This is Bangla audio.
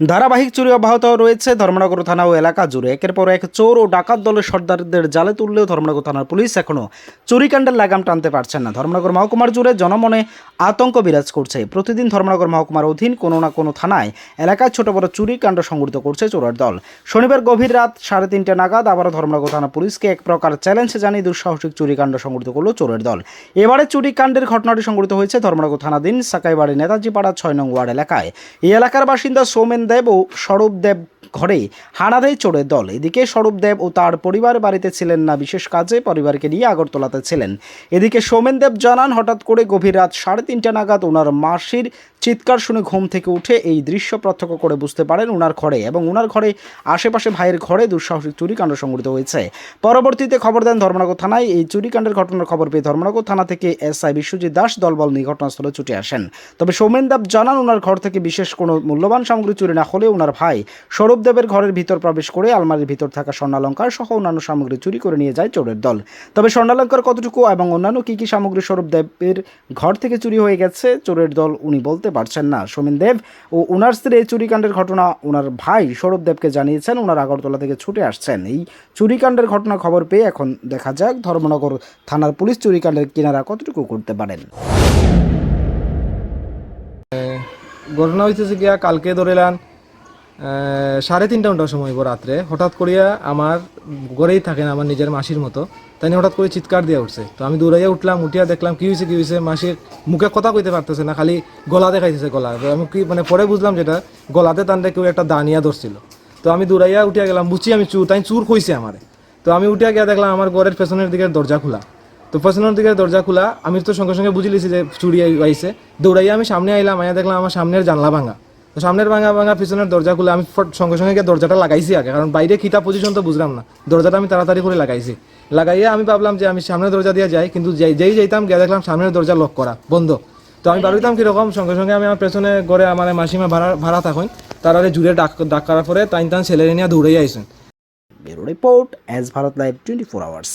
ধারাবাহিক চুরি অব্যাহত রয়েছে ধর্মনগর থানা ও এলাকা জুড়ে। একের পর এক চোর ও ডাকাত দলের সর্দারদের জালে তুললেও ধর্মনগর থানার পুলিশ এখনও চুরিকাণ্ডের লাগাম টানতে পারছেন না। ধর্মনগর মহকুমার জুড়ে জনমনে আতঙ্ক বিরাজ করছে। প্রতিদিন ধর্মনগর মহকুমার অধীন কোনো না কোনো থানায় এলাকায় ছোট বড় চুরিকাণ্ড সংঘটিত করছে চোরের দল। শনিবার গভীর রাত সাড়ে তিনটে নাগাদ আবারও ধর্মনগর থানা পুলিশকে এক প্রকার চ্যালেঞ্জ জানিয়ে দুঃসাহসিক চুরিকাণ্ড সংঘটিত করল চোরের দল। এবারে চুরিকাণ্ডের ঘটনাটি সংঘটিত হয়েছে ধর্মনগর থানাধীন সাকাইবাড়ি নেতাজি পাড়া ছয় নং ওয়ার্ড এলাকায়। এই এলাকার বাসিন্দা সৌমেন দেব সরব দেব। ঘরে হানা দেয় দল। এদিকে স্বরূপ দেব ও তার পরিবার বাড়িতে ছিলেন না, বিশেষ কাজে পরিবারকে নিয়ে আগরতলাতে ছিলেন। এদিকে সৌমেন দেব জানান, হঠাৎ করে গভীর রাত সাড়ে তিনটা নাগাদ ওনার মাসির চিৎকার শুনে ঘুম থেকে উঠে এই দৃশ্য প্রত্যক্ষ করে বুঝতে পারেন ওনার ঘরে এবং ওনার ঘরে আশেপাশে ভাইয়ের ঘরে দুঃসাহসিক চুরিকাণ্ড সংঘটিত হয়েছে। পরবর্তীতে খবর দেন ধর্মনগর থানায় এই চুরিকাণ্ডের ঘটনার খবর পেয়ে ধর্মনগর থানা থেকে এসআই বিশ্বজিৎ দাস দলবল নিয়ে ঘটনাস্থলে ছুটে আসেন। তবে সৌমেন দেব জানান ওনার ঘর থেকে বিশেষ কোনো মূল্যবান সামগ্রী চুরি না হলেও ওনার ভাই স্বরূপ দেবের ঘরের ভিতর প্রবেশ করে আলমারির ভিতর থাকা স্বর্ণালঙ্কার সহ অন্যান্য সামগ্রী চুরি করে নিয়ে যায় চোরের দল। তবে স্বর্ণালঙ্কার কতটুকু এবং অন্যান্য কী কী সামগ্রী স্বরূপ দেবের ঘর থেকে চুরি হয়ে গেছে, চোরের দল উনি বলতে পারছেন না। সোমেন দেব ও ওনার স্ত্রী এই চুরিকাণ্ডের ঘটনা ওনার ভাই সৌরভ দেবকে জানিয়েছেন ওনার আগরতলা থেকে ছুটে আসছেন। এই চুরিকাণ্ডের ঘটনা খবর পেয়ে এখন দেখা যাক ধর্মনগর থানার পুলিশ চুরিকাণ্ডের কিনারা কতটুকু করতে পারেন। ঘটনা হইতেছে গিয়া কালকে ধরেলান সাড়ে তিনটা ঘণ্টার সময় রাত্রে। হঠাৎ করিয়া আমার ঘরেই থাকেন আমার নিজের মাসির মতো। তাই হঠাৎ করে চিৎকার দিয়ে উঠছে। তো আমি দৌড়াইয়া উঠলাম, উঠিয়া দেখলাম কি হয়েছে কি হয়েছে মাসির মুখে কথা কইতে পারতেছে না, খালি গলা দেখাইতেছে গলা। আমি কি মানে পরে বুঝলাম যেটা, গলাতে টানতে কেউ একটা দানিয়া ধরছিল। তো আমি দৌড়াইয়া উঠিয়া গেলাম, বুঝছি আমি চুর, তাই চুর কইছে আমারে। তো আমি উঠিয়া গিয়া দেখলাম আমার ঘরের পেছনের দিকে দরজা খোলা। তো পেছনের দিকে দরজা খোলা, আমি তো সঙ্গে সঙ্গে বুঝে লিছি যে চুরি আইছে। দৌড়াইয়া আমি সামনে আইলাম, আইয়া দেখলাম আমার সামনের জানলা ভাঙা। তো সামনের ভাঙা ভাঙা পিছনের দরজা খুলে আমি সঙ্গে সঙ্গে গিয়ে দরজাটা লাগাইছি আগে, কারণ বাইরে কিতা পজিশন তো বুঝলাম না। দরজাটা আমি তাড়াতাড়ি করে লাগাইছি। লাগাইয়া আমি ভাবলাম যে আমি সামনের দরজা দিয়ে যাই, কিন্তু যেই যেই যাইতাম গিয়ে দেখলাম সামনের দরজা লক করা, বন্ধ। তো আমি ভাবিতাম কীরকম, সঙ্গে সঙ্গে আমি আমার পেছনে ঘরে আমার মাসিমা ভাড়া ভাড়া থাকুন তারা জুড়ে ডাক ডাক করার পরে তাই তান ছেলে নিয়ে দৌড়াই আইসেন। Report as Bharat live twenty four hours